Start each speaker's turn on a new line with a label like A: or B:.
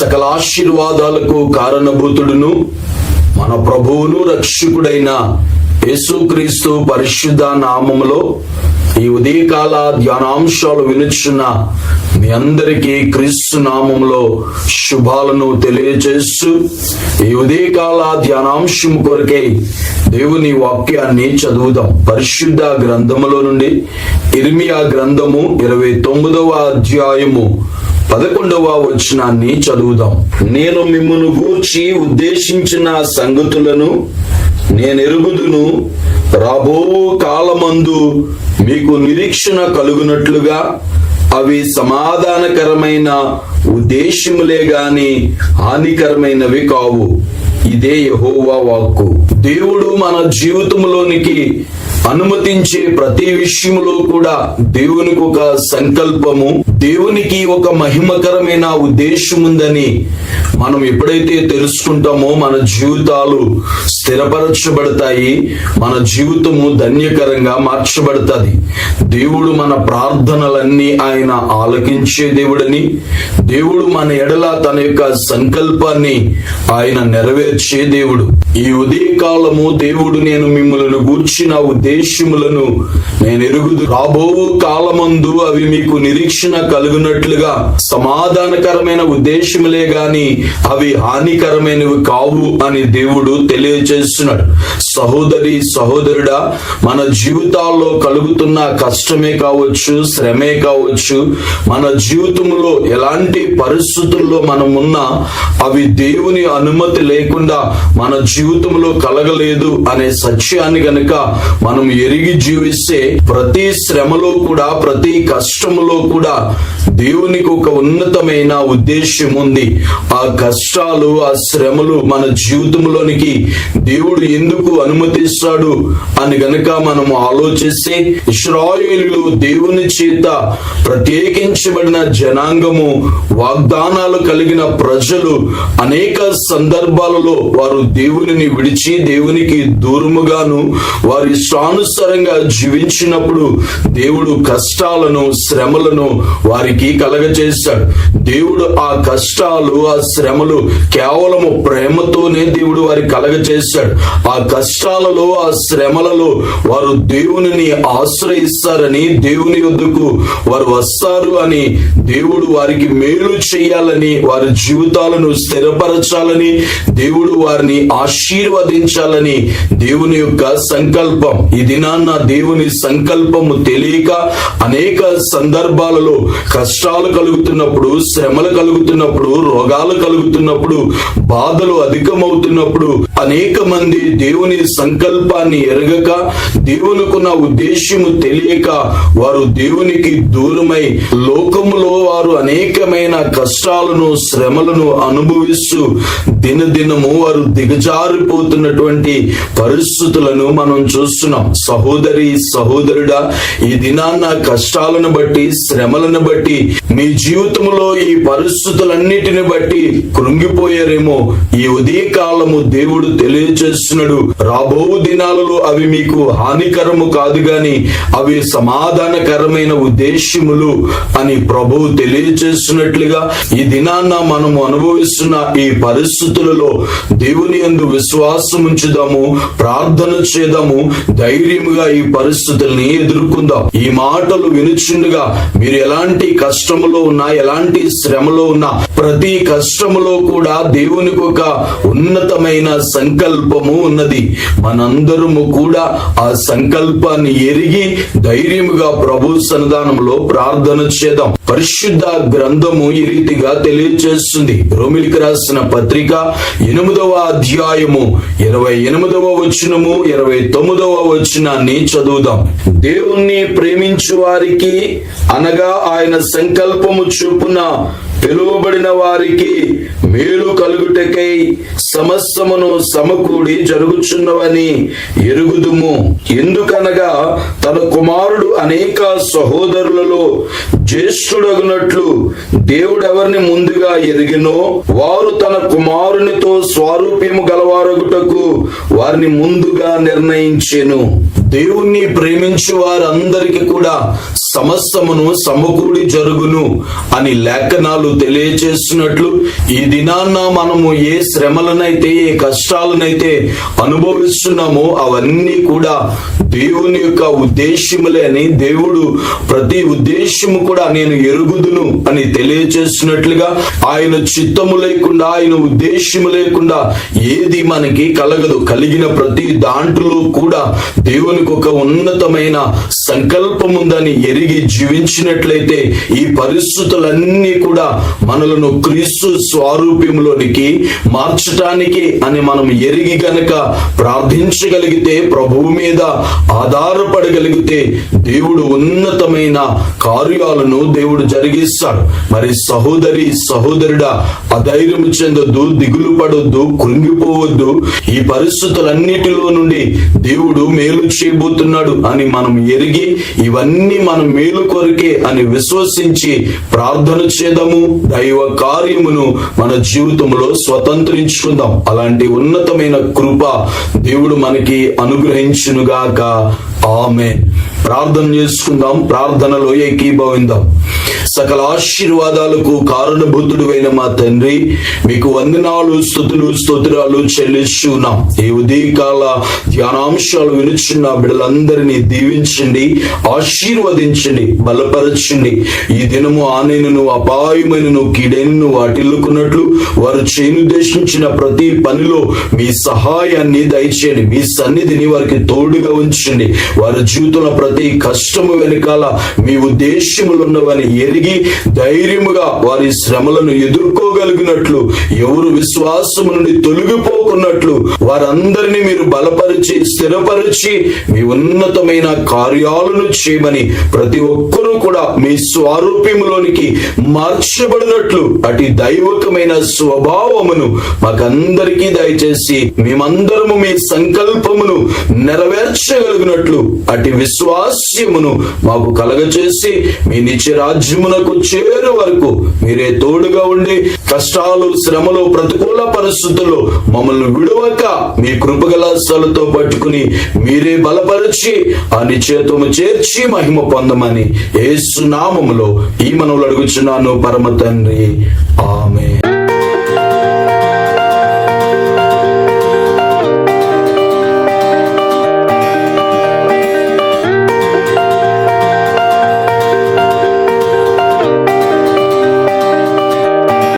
A: సకల ఆశీర్వాదాలకు కారణభూతుడును మన ప్రభువును రక్షకుడైన యేసుక్రీస్తు పరిశుద్ధ నామములో ఈ ఉదయకాల ధ్యానాంశాలు వినుచున్న మీ అందరికీ క్రీస్తు నామంలో శుభాలను తెలియజేస్తూ ఈ ఉదయకాల ధ్యానాంశం కొరకై దేవుని వాక్యాన్ని చదువుదాం. పరిశుద్ధ గ్రంథములో నుండి ఇర్మియా గ్రంథము ఇరవై తొమ్మిదవ అధ్యాయము పదకొండవ వచనాన్ని చదువుదాం. నేను మిమ్మను గూర్చి ఉద్దేశించిన సంగతులను నేను ఎరుగుదును రాబో కాలమందు మీకు నిరీక్షణ కలుగునట్లుగా అవి సమాధానకరమైన ఉద్దేశములే గాని హానికరమైనవి కావు. ఇదే యహోవా వాక్కు. దేవుడు మన జీవితంలోనికి అనుమతించే ప్రతి విషయంలో కూడా దేవునికి ఒక సంకల్పము దేవునికి ఒక మహిమకరమైన ఉద్దేశం ఉందని మనం ఎప్పుడైతే తెలుసుకుంటామో మన జీవితాలు స్థిరపరచబడతాయి మన జీవితము ధన్యకరంగా మార్చబడుతుంది. దేవుడు మన ప్రార్థనలన్నీ ఆయన ఆలకించే దేవుడని దేవుడు మన ఎడల తన యొక్క సంకల్పాన్ని ఆయన నెరవేర్చే దేవుడు. ఈ ఉదయకాలము దేవుడు నేను మిమ్మల్ని గూర్చిన ఉద్దేశములను నేను ఎరుగుదు రాబో కాలమందు అవి మీకు నిరీక్షణ కలుగునట్లుగా సమాధానకరమైన ఉద్దేశములే గాని అవి హానికరమైనవి కావు అని దేవుడు తెలియజేస్తున్నాడు సహోదరి సహోదరుడా మన జీవితాల్లో కలుగుతున్న కష్టమే కావచ్చు శ్రమే కావచ్చు మన జీవితంలో ఎలాంటి పరిస్థితుల్లో మనం ఉన్నా అవి దేవుని అనుమతి లేకుండా మన జీవితంలో కలగలేదు అనే సత్యాన్ని గనుక మనం ఎరిగి జీవిస్తే ప్రతి శ్రమలో కూడా ప్రతి కష్టములో కూడా దేవునికి ఒక ఉన్నతమైన ఉద్దేశం ఉంది. ఆ కష్టాలు ఆ శ్రమలు మన జీవితంలోనికి దేవుడు ఎందుకు అనుమతిస్తాడు అని గనక మనము ఆలోచిస్తే ఇస్రాయిలు దేవుని చేత ప్రత్యేకించబడిన జనాంగము వాగ్దానాలు కలిగిన ప్రజలు అనేక సందర్భాలలో వారు దేవునిని విడిచి దేవునికి దూరముగాను వారి ఇష్టానుసారంగా జీవించినప్పుడు దేవుడు కష్టాలను శ్రమలను వారికి కలగచేశాడు దేవుడు ఆ కష్టాలు ఆ శ్రమలు కేవలము ప్రేమతోనే దేవుడు వారి కలగచేశాడు ఆ కష్టాలలో ఆ శ్రమలలో వారు దేవునిని ఆశ్రయిస్తారని దేవుని యొద్దకు వారు వస్తారు అని దేవుడు వారికి మేలు చేయాలని వారి జీవితాలను స్థిరపరచాలని దేవుడు వారిని ఆశీర్వదించాలని దేవుని యొక్క సంకల్పం. ఈ దినాన్న దేవుని సంకల్పము తెలియక అనేక సందర్భాలలో కష్టాలు కలుగుతున్నప్పుడు శ్రమలు కలుగుతున్నప్పుడు రోగాలు కలుగుతున్నప్పుడు బాధలు అధికమవుతున్నప్పుడు అనేక మంది దేవుని సంకల్పాన్ని ఎరగక దేవునికున్న ఉద్దేశ్యము తెలియక వారు దేవునికి దూరమై లోకములో వారు అనేకమైన కష్టాలను శ్రమలను అనుభవిస్తూ దినదినము వారు దిగజారిపోతున్నటువంటి పరిస్థితులను మనం చూస్తున్నాం. సహోదరి సహోదరుడా ఈ దినాన్న కష్టాలను బట్టి శ్రమలను బట్టి మీ జీవితంలో ఈ పరిస్థితులన్నిటిని బట్టి కృంగిపోయారేమో. ఈ ఉదయ కాలము దేవుడు తెలియజేస్తున్నాడు రాబో దినాలలో అవి మీకు హానికరము కాదు గాని అవి సమాధానకరమైన ఉద్దేశ్యములు అని ప్రభువు తెలియచేస్తున్నట్లుగా ఈ దినాన్న మనము అనుభవిస్తున్న ఈ పరిస్థితులలో దేవుని ఎందు విశ్వాసం ఉంచుదాము ప్రార్థన చేద్దాము ధైర్యముగా ఈ పరిస్థితుల్ని ఎదుర్కొందాం. ఈ మాటలు వినుచుండగా మీరు ఎలాంటి ఎలాంటి కష్టములో ఉన్నా ఎలాంటి శ్రమలో ఉన్నా ప్రతి కష్టములో కూడా దేవునికి ఒక ఉన్నతమైన సంకల్పము ఉన్నది. మనందరము కూడా ఆ సంకల్పాన్ని ఎరిగి ధైర్యముగా ప్రభు సన్నిధానంలో ప్రార్థన చేద్దాం. పరిశుద్ధ గ్రంథము ఈ రీతిగా తెలియజేస్తుంది రోమిలికి రాసిన పత్రిక ఎనిమిదవ అధ్యాయము ఇరవై ఎనిమిదవ వచనము ఇరవై తొమ్మిదవ వచనాన్ని చదువుదాం. దేవుణ్ణి ప్రేమించు వారికి అనగా ఆయన సంకల్పము చొప్పున పిలువబడిన వారికి మేలు కలుగుటకై సమస్తమును సమకూడి జరుగుచున్నవని ఎరుగుదుము. ఎందుకనగా తన కుమారుడు అనేక సహోదరులలో జ్యేష్ఠుడగునట్లు దేవుడెవరిని ముందుగా ఎరిగినో వారు తన కుమారునితో స్వారూప్యము గలవారగుటకు వారిని ముందుగా నిర్ణయించెను. దేవుణ్ణి ప్రేమించు వారందరికీ కూడా సమస్తమును సమకూడి జరుగును అని లేఖనాలు తెలియచేస్తున్నట్లు ఈ దినాన్న మనము ఏ శ్రమలనైతే ఏ కష్టాలనైతే అనుభవిస్తున్నామో అవన్నీ కూడా దేవుని యొక్క ఉద్దేశ్యములే అని దేవుడు ప్రతి ఉద్దేశ్యము కూడా నేను ఎరుగుదును అని తెలియచేస్తున్నట్లుగా ఆయన చిత్తము లేకుండా ఆయన ఉద్దేశ్యము లేకుండా ఏది మనకి కలగదు. కలిగిన ప్రతి దాంట్లో కూడా దేవునికి ఒక ఉన్నతమైన సంకల్పం ఉందని కలిగి జీవించినట్లయితే ఈ పరిస్థితులన్నీ కూడా మనలను క్రీస్తు స్వారూప్యంలోనికి మార్చటానికి అని మనం ఎరిగి గనక ప్రార్థించగలిగితే ప్రభువు మీద ఆధారపడగలిగితే దేవుడు ఉన్నతమైన కార్యాలను దేవుడు జరిగిస్తాడు. మరి సహోదరి సహోదరుడా అధైర్యం చెందొద్దు దిగులు పడొద్దు కృంగిపోవద్దు. ఈ పరిస్థితులన్నిటిలో నుండి దేవుడు మేలు చేయబోతున్నాడు అని మనం ఎరిగి ఇవన్నీ మనం మేలు కొరికే అని విశ్వసించి ప్రార్థన చేద్దాము. దైవ కార్యమును మన జీవితంలో స్వతంత్రించుకుందాం. అలాంటి ఉన్నతమైన కృప దేవుడు మనకి అనుగ్రహించునుగాక. ఆమె ప్రార్థన చేసుకుందాం ప్రార్థనలో ఏకీభవిందాం. సకల ఆశీర్వాదాలకు కారణభూతుడువైన మా తండ్రి మీకు వందనాలు స్థుతులు స్తోత్రాలు చెల్లిస్తున్నాం ఈ ఉదయకాల ధ్యానాంశాలు వినుచున్న బిడ్డలందరినీ దీవించండి ఆశీర్వదించండి బలపరచండి. ఈ దినము ఆనైనను అపాయమైనను కీడైనను వాటిల్లుకున్నట్లు వారు చేయనుద్దేశించిన ప్రతి పనిలో మీ సహాయాన్ని దయచేయండి. మీ సన్నిధిని వారికి తోడుగా ఉంచండి. వారి జీవితంలో ప్రతి కష్టము వెనకాల మీ ఉద్దేశములు ఉన్నవని ఎరిగి ధైర్యముగా వారి శ్రమలను ఎదుర్కోగలిగినట్లు ఎవరు విశ్వాసము నుండి తొలగిపోకున్నట్లు వారందరినీ మీరు బలపరిచి స్థిరపరిచి మీ ఉన్నతమైన కార్యాలను చేయమని ప్రతి ఒక్కరూ కూడా మీ స్వారూప్యములోనికి మార్చబడినట్లు అటు దైవకమైన స్వభావమును మాకందరికీ దయచేసి మేమందరము మీ సంకల్పమును నెరవేర్చగలిగినట్లు అటు విశ్వాస్యమును మాకు కలగచేసి మీ నిత్య రాజ్యమునకు చేరు వరకు మీరే తోడుగా ఉండి కష్టాలు శ్రమలు ప్రతికూల పరిస్థితుల్లో మమ్మల్ని విడువక మీ కృపగల పట్టుకుని మీరే బలపరిచి ఆ నిశ్చేతము చేర్చి మహిమ పొందమని ఏసు నామములో ఈ మనవులు అడుగుచున్నాను పరమ తండ్రి. ఆమె